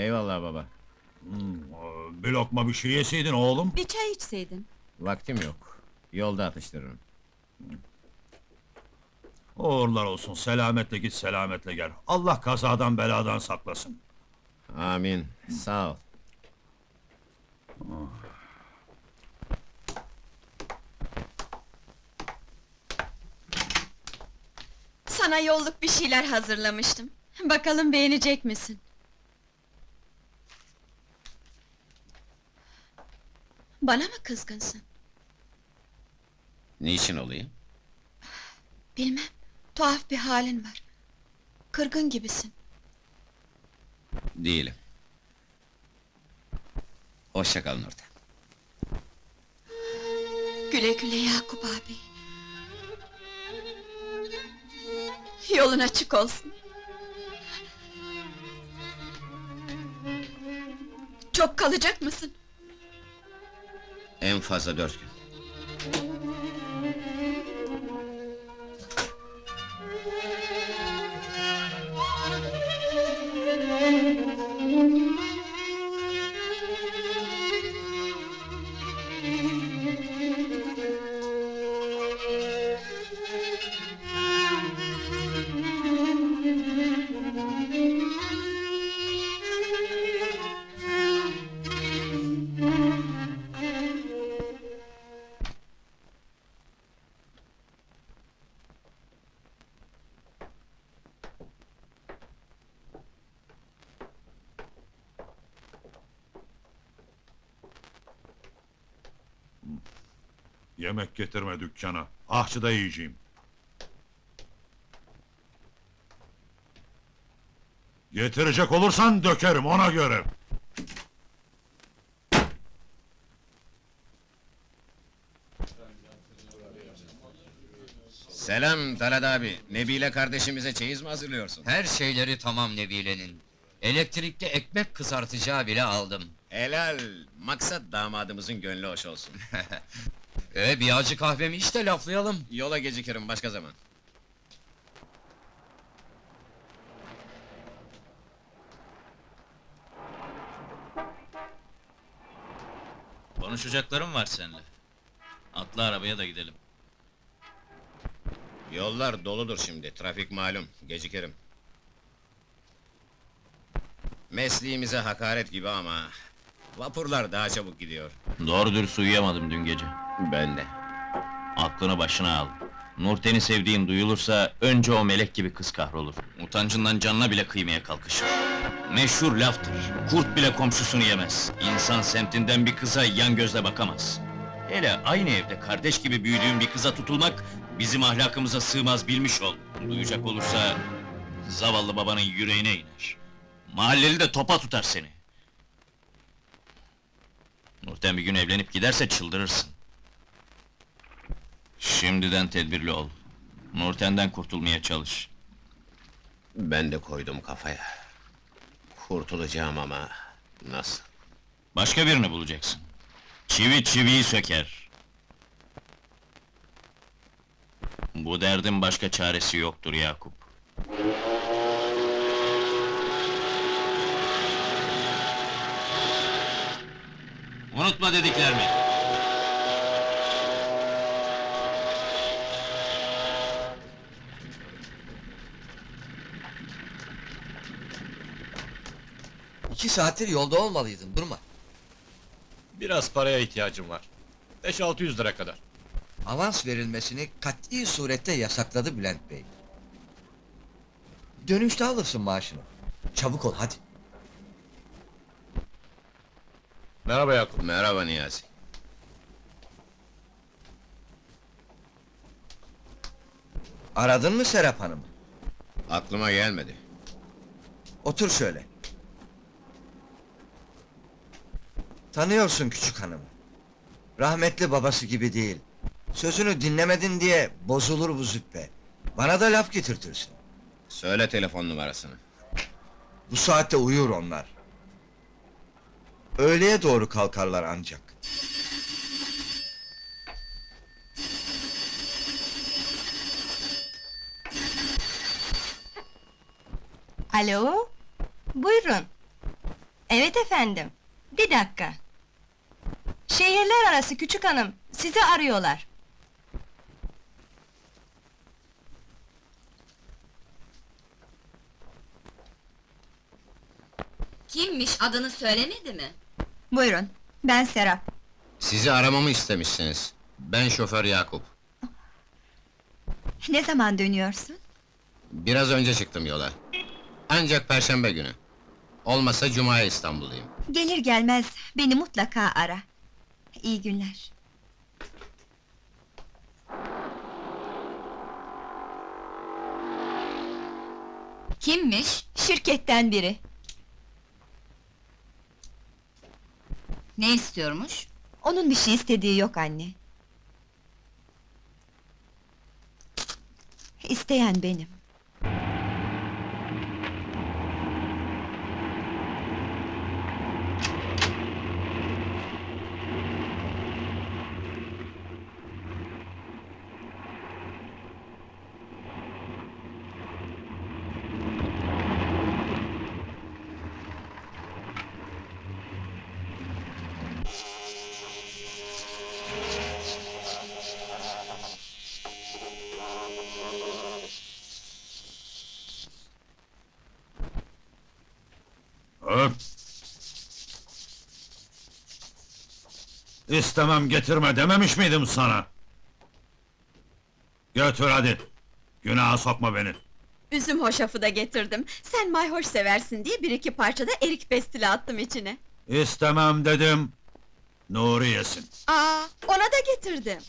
Eyvallah baba. Hmm, e, bir lokma bir şey yeseydin oğlum. Bir çay içseydin. Vaktim yok. Yolda atıştırırım. Uğurlar olsun, selametle git, selametle gel. Allah kazadan beladan saklasın. Amin. Sağ ol. Sana yolluk bir şeyler hazırlamıştım. Bakalım beğenecek misin? Bana mı kızgınsın? Niçin olayım? Bilmem. Tuhaf bir halin var. Kırgın gibisin. Değilim. Hoşça kal Nurten. Güle güle Yakup abi. Yolun açık olsun. Çok kalacak mısın? En fazla dört gün. Yemek getirme dükkana. Ahçıda yiyeceğim. Getirecek olursan dökerim ona göre. Selam Talat abi. Nebile kardeşimize çeyiz mi hazırlıyorsun? Her şeyleri tamam Nebile'nin. Elektrikli ekmek kızartacağı bile aldım. Helal. Maksat damadımızın gönlü hoş olsun. E bir acı kahvemi iç de laflayalım. Yola gecikirim başka zaman. Konuşacaklarım var seninle. Atla arabaya da gidelim. Yollar doludur şimdi. Trafik malum. Gecikirim. Mesleğimize hakaret gibi ama... Vapurlar daha çabuk gidiyor. Doğru dürüst uyuyamadım dün gece. Ben de. Aklını başına al. Nurten'i sevdiğin duyulursa önce o melek gibi kız kahrolur. Utancından canına bile kıymaya kalkışır. Meşhur laftır. Kurt bile komşusunu yemez. İnsan semtinden bir kıza yan gözle bakamaz. Hele aynı evde kardeş gibi büyüdüğün bir kıza tutulmak bizim ahlakımıza sığmaz bilmiş ol. Duyacak olursa zavallı babanın yüreğine iner. Mahalleli de topa tutar seni. Nurten bir gün evlenip giderse çıldırırsın. Şimdiden tedbirli ol. Nurten'den kurtulmaya çalış. Ben de koydum kafaya. Kurtulacağım ama... Nasıl? Başka birini bulacaksın. Çivi çiviyi söker. Bu derdin başka çaresi yoktur Yakup. Unutma dediklerimi. İki saattir yolda olmalıydın, durma. Biraz paraya ihtiyacım var. 5-600 lira kadar. Avans verilmesini kat'i surette yasakladı Bülent Bey. Dönüşte alırsın maaşını. Çabuk ol hadi. Merhaba Yakup. Merhaba Niyazi. Aradın mı Serap Hanım'ı? Aklıma gelmedi. Otur şöyle. Tanıyorsun küçük hanımı. Rahmetli babası gibi değil. Sözünü dinlemedin diye bozulur bu züppe. Bana da laf getirtirsin. Söyle telefon numarasını. Bu saatte uyur onlar. Öğleye doğru kalkarlar ancak. Alo, buyurun. Evet efendim. Bir dakika. Şehirler arası küçük hanım, sizi arıyorlar. Kimmiş adını söylemedi mi? Buyurun, ben Serap. Sizi aramamı istemişsiniz. Ben şoför Yakup. Ne zaman dönüyorsun? Biraz önce çıktım yola. Ancak perşembe günü. Olmasa cumaya İstanbul'dayım. Gelir gelmez beni mutlaka ara. İyi günler. Kimmiş? Şirketten biri. Ne istiyormuş? Onun bir şey istediği yok anne. İsteyen benim. Öp! İstemem getirme dememiş miydim sana? Götür hadi! Günaha sokma beni! Üzüm hoşafı da getirdim. Sen mayhoş seversin diye bir iki parçada erik pestili attım içine. İstemem dedim! Nuri yesin! Aa, ona da getirdim.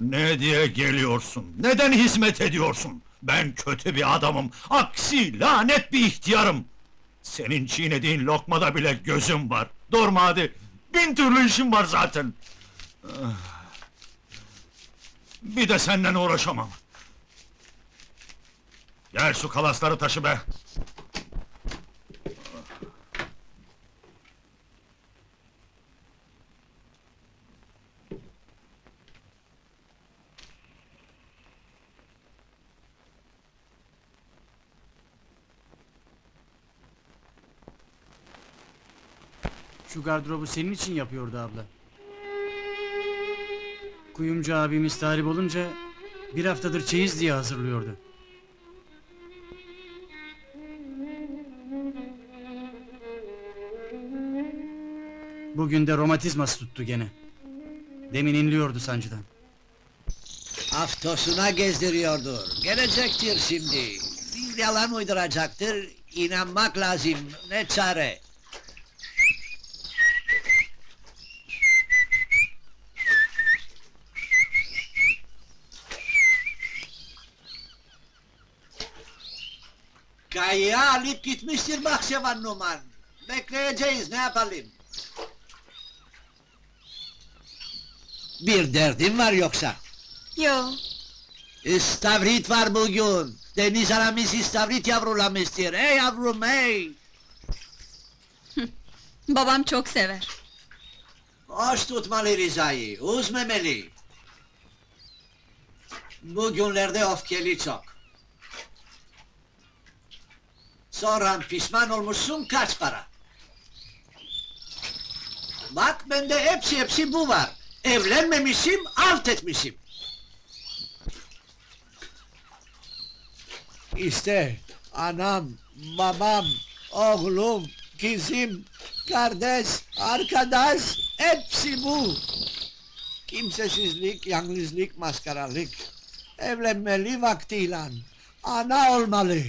Ne diye geliyorsun? Neden hizmet ediyorsun? Ben kötü bir adamım, aksi lanet bir ihtiyarım! Senin çiğnediğin lokmada bile gözüm var! Durma hadi! Bin türlü işim var zaten! Ah. Bir de senden uğraşamam! Gel şu kalasları taşı be! Şu gardırobu senin için yapıyordu abla. Kuyumcu abimiz talip olunca bir haftadır çeyiz diye hazırlıyordu. Bugün de romatizması tuttu gene. Demin inliyordu sancıdan. Haftosuna gezdiriyordur. Gelecektir şimdi. Bir yalan uyduracaktır. İnanmak lazım. Ne çare? Kayı alıp gitmiştir Bahçevan Numan. Bekleyeceğiz ne yapalım? Bir derdin var yoksa? Yo, İstavrit var bugün. Deniz anamız istavrit yavrulamıştır. Ey yavrum ey! babam çok sever. Hoş tutmalı Rıza'yı, üzmemeli. Bugünlerde öfkeli çok. Sonra pişman olmuşsun kaç para? Bak bende hepsi hepsi bu var. Evlenmemişim, alt etmişim. İşte anam, babam, oğlum, kızım, kardeş, arkadaş, hepsi bu. Kimsesizlik, yalnızlık, maskaralık. Evlenmeli vaktiyle. Ana olmalı.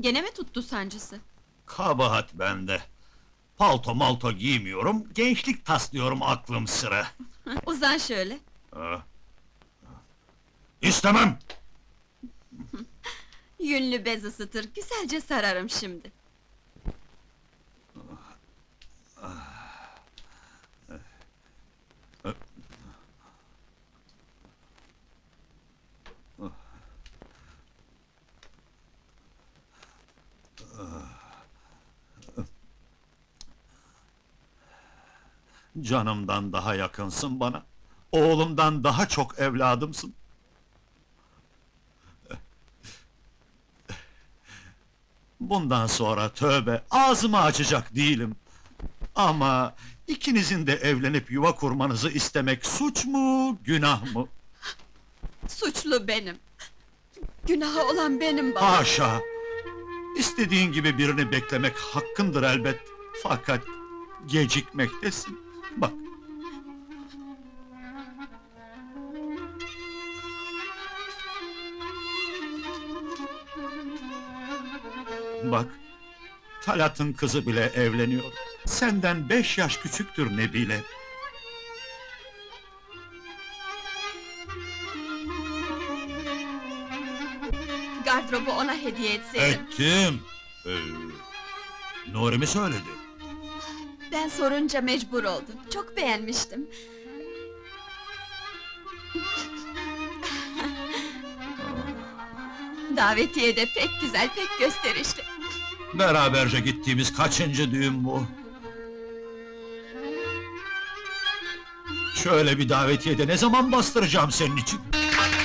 Gene mi tuttu sancısı? Kabahat bende! Palto malto giymiyorum, gençlik taslıyorum aklım sıra! Uzan şöyle. Ah. İstemem! Yünlü bez ısıtır, güzelce sararım şimdi. Canımdan daha yakınsın bana. Oğlumdan daha çok evladımsın. Bundan sonra tövbe, ağzımı açacak değilim. Ama ikinizin de evlenip yuva kurmanızı istemek suç mu, günah mı? Suçlu benim. Günahı olan benim baba. Haşa! İstediğin gibi birini beklemek hakkındır elbet. Fakat gecikmektesin. Bak. Bak, Talat'ın kızı bile evleniyor. Senden beş yaş küçüktür Nebile. Hediye etseydim. Ettim. Ee, Nuri mi söyledi? Ben sorunca mecbur oldum. Çok beğenmiştim. Davetiye de pek güzel, pek gösterişli. Beraberce gittiğimiz kaçıncı düğün bu? Şöyle bir davetiye de ne zaman bastıracağım senin için?